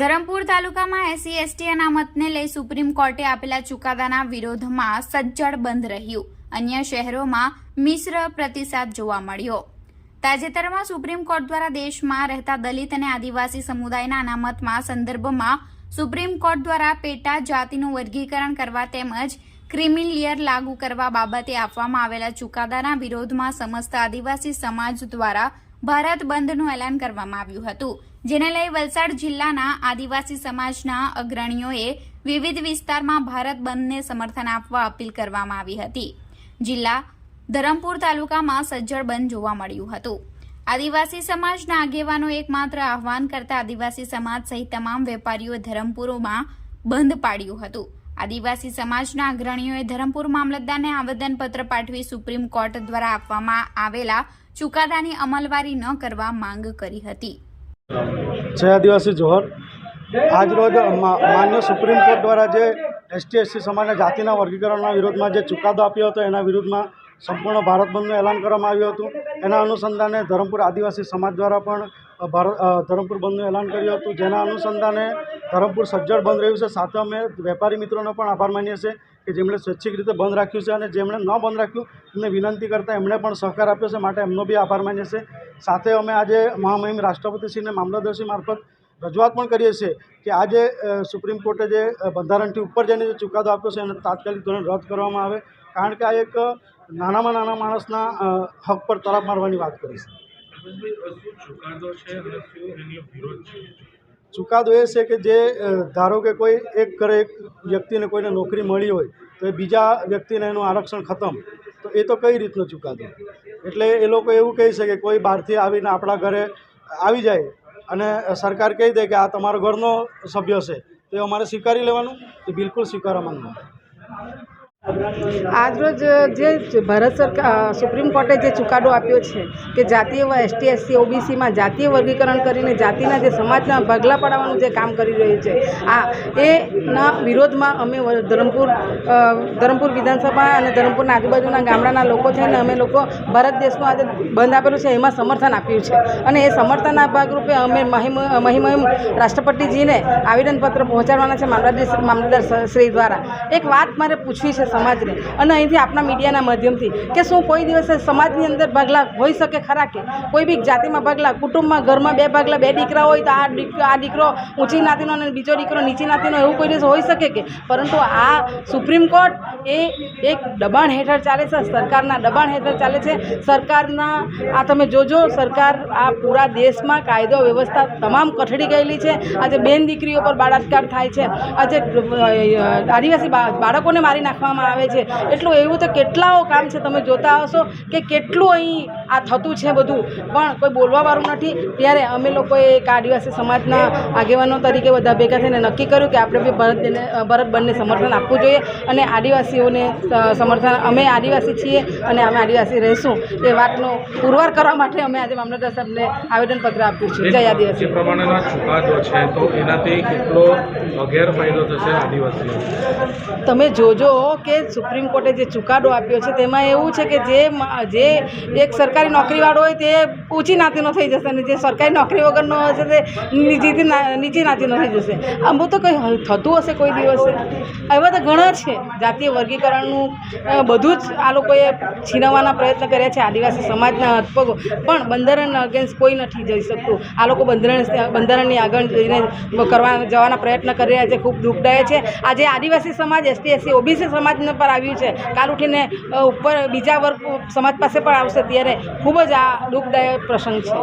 ધરમપુર તાલુકામાં SC ST અનામતને લઈ supreme કોર્ટે આપેલા ચુકાદાના વિરોધમાં સજ્જડ બંધ રહ્યું. અન્ય શહેરોમાં મિશ્ર પ્રતિસાદ જોવા મળ્યો. તાજેતરમાં સુપ્રીમ કોર્ટ દ્વારા દેશમાં રહેતા દલિત અને આદિવાસી સમુદાયના અનામતમાં સંદર્ભમાં સુપ્રીમ કોર્ટ દ્વારા પેટા જાતિનું વર્ગીકરણ કરવા તેમજ ક્રિમિલિયર લાગુ કરવા બાબતે આપવામાં આવેલા ચુકાદાના વિરોધમાં સમસ્ત આદિવાસી સમાજ દ્વારા ભારત બંધનું એલાન કરવામાં આવ્યું હતું, જેને લઈ વલસાડ જિલ્લાના આદિવાસી સમાજના અગ્રણીઓએ વિવિધ વિસ્તારમાં ભારત બંધને સમર્થન આપવા અપીલ કરવામાં આવી હતી. જિલ્લા ધરમપુર તાલુકામાં સજ્જડ બંધ જોવા મળ્યું હતું. આદિવાસી સમાજના આગેવાનો એકમાત્ર આહવાન કરતા આદિવાસી સમાજ સહિત તમામ વેપારીઓએ ધરમપુરોમાં બંધ પાડ્યું હતું. આદિવાસી સમાજના અગ્રણીઓએ ધરમપુર મામલતદારને આવેદનપત્ર પાઠવી સુપ્રીમ કોર્ટ દ્વારા આપવામાં આવેલા ચુકાદાની અમલવારી ન કરવા માંગ કરી હતી. જય આદિવાસી જોહર. આજરોજ માન્ય સુપ્રીમ કોર્ટ દ્વારા જે એસટી, એસસી સમાજના જાતિના વર્ગીકરણના વિરોધમાં જે ચુકાદો આપ્યો હતો, એના વિરુદ્ધમાં સંપૂર્ણ ભારત બંધનું એલાન કરવામાં આવ્યું હતું. એના અનુસંધાને ધરમપુર આદિવાસી સમાજ દ્વારા પણ ભારત ધરમપુર બંધનું એલાન કર્યું હતું. જેના અનુસંધાને ધરમપુર સજ્જડ બંધ રહ્યું છે. સાથે અમે વેપારી મિત્રોનો પણ આભાર માનીએ છીએ કે જેમણે સ્વૈચ્છિક રીતે બંધ રાખ્યું છે અને જેમણે ન બંધ રાખ્યું, એમને વિનંતી કરતાં એમણે પણ સહકાર આપ્યો છે માટે એમનો બી આભાર માનીએ છીએ. સાથે અમે આજે મહામહિમ રાષ્ટ્રપતિશ્રીને મામલતદારશ્રી મારફત રજૂઆત પણ કરીએ છીએ કે આજે સુપ્રીમ કોર્ટે જે બંધારણથી ઉપર જઈને જે ચુકાદો આપ્યો છે એને તાત્કાલિક ધોરણે રદ કરવામાં આવે. કારણ કે આ એક નાનામાં નાના માણસના હક પર તરફ મારવાની વાત કરી છે. ચુકાદો એ છે કે જે ધારો કે કોઈ એક ઘરે એક વ્યક્તિને કોઈને નોકરી મળી હોય, તો એ બીજા વ્યક્તિને એનું આરક્ષણ ખતમ. તો એ તો કઈ રીતનો ચુકાદો? એટલે એ લોકો એવું કહે છે કે કોઈ બહારથી આવીને આપણા ઘરે આવી જાય અને સરકાર કહી દે કે આ તમારો ઘરનો સભ્ય છે, તો એ અમારે સ્વીકારી લેવાનું? એ બિલકુલ સ્વીકારવામાં નહીં આજરોજ જે ભારત સરકાર સુપ્રીમ કોર્ટે જે ચુકાદો આપ્યો છે કે જાતીય એસટી, એસસી, ઓબીસીમાં જાતીય વર્ગીકરણ કરીને જાતિના જે સમાજના ભાગલા પાડવાનું જે કામ કરી રહ્યું છે, આ એના વિરોધમાં અમે ધરમપુર ધરમપુર વિધાનસભા અને ધરમપુરના આજુબાજુના ગામડાના લોકો છે ને અમે લોકો ભારત દેશનું આજે બંધ આપેલું છે, એમાં સમર્થન આપ્યું છે. અને એ સમર્થનના ભાગરૂપે અમે મહિમ મહિમ રાષ્ટ્રપતિજીને આવેદનપત્ર પહોંચાડવાના છે, મામલતદાર મામલતદાર શ્રી દ્વારા. એક વાત મારે પૂછવી છે સમાજને. અને અહીંથી આપણા મીડિયાના માધ્યમથી કે શું કોઈ દિવસે સમાજની અંદર ભાગલા હોઈ શકે ખરા કે? કોઈ બી જાતિમાં ભાગલા, કુટુંબમાં, ઘરમાં બે ભાગલા, બે દીકરા હોય તો આ દીકરો આ દીકરો ઊંચી નાતીનો અને બીજો દીકરો નીચી નાતીનો એવું કોઈ દિવસ હોઈ શકે કે? પરંતુ આ સુપ્રીમ કોર્ટ એ એક દબાણ હેઠળ ચાલે છે, સરકારના દબાણ હેઠળ ચાલે છે. સરકારના, આ તમે જોજો, સરકાર આ પૂરા દેશમાં કાયદો, વ્યવસ્થા તમામ કઠડી ગયેલી છે. આજે બેન દીકરીઓ પર બળાત્કાર થાય છે. આજે આદિવાસી બાળકોને મારી નાખવામાં આવે છે. એટલું એવું તો કેટલાઓ કામ છે તમે જોતા હશો કે કેટલું અહીં આ થતું છે બધું. પણ કોઈ બોલવાવાળું નથી. ત્યારે અમે લોકોએ એક આદિવાસી સમાજના આગેવાનો તરીકે બધા ભેગા થઈને નક્કી કર્યું કે આપણે બી ભરત બેને ભરત બંને સમર્થન આપવું જોઈએ અને આદિવાસીઓને સમર્થન અમે આદિવાસી છીએ અને અમે આદિવાસી રહીશું. એ વાતનો પુરવાર કરવા માટે અમે આજે મામલતદાર સાહેબને આવેદનપત્ર આપ્યું છે. જય આદિવાસી. પ્રમાણેના ચુકાદો છે તો એનાથી કેટલો ગેરફાયદો થશે આદિવાસીઓ તમે જોજો કે સુપ્રીમ કોર્ટે જે ચુકાદો આપ્યો છે તેમાં એવું છે કે જે જે એક સરકારી નોકરીવાળો હોય તે ઊંચી નાતીનો થઈ જશે અને જે સરકારી નોકરી વગરનો હશે તે નીચીથી નીચી નાતીનો થઈ જશે. આમ તો કંઈ થતું હશે કોઈ દિવસે? એવા તો ઘણા છે. જાતીય વર્ગીકરણનું બધું જ આ લોકોએ છીનવવાના પ્રયત્ન કર્યા છે. આદિવાસી સમાજના હથપગો. પણ બંધારણ અગેન્સ્ટ કોઈ નથી જઈ શકતું. આ લોકો બંધારણ, બંધારણની આગળ જઈને કરવા જવાના પ્રયત્ન કરી રહ્યા છે. ખૂબ દુઃખદાયક છે. આજે આદિવાસી સમાજ, એસટી, એસસી, ઓબીસી સમાજને પર આવ્યું છે. કાલ ઉઠીને ઉપર બીજા વર્ગ સમાજ પાસે પણ આવશે ત્યારે ખૂબ જ આ દુઃખદાયક પ્રસંગ છે.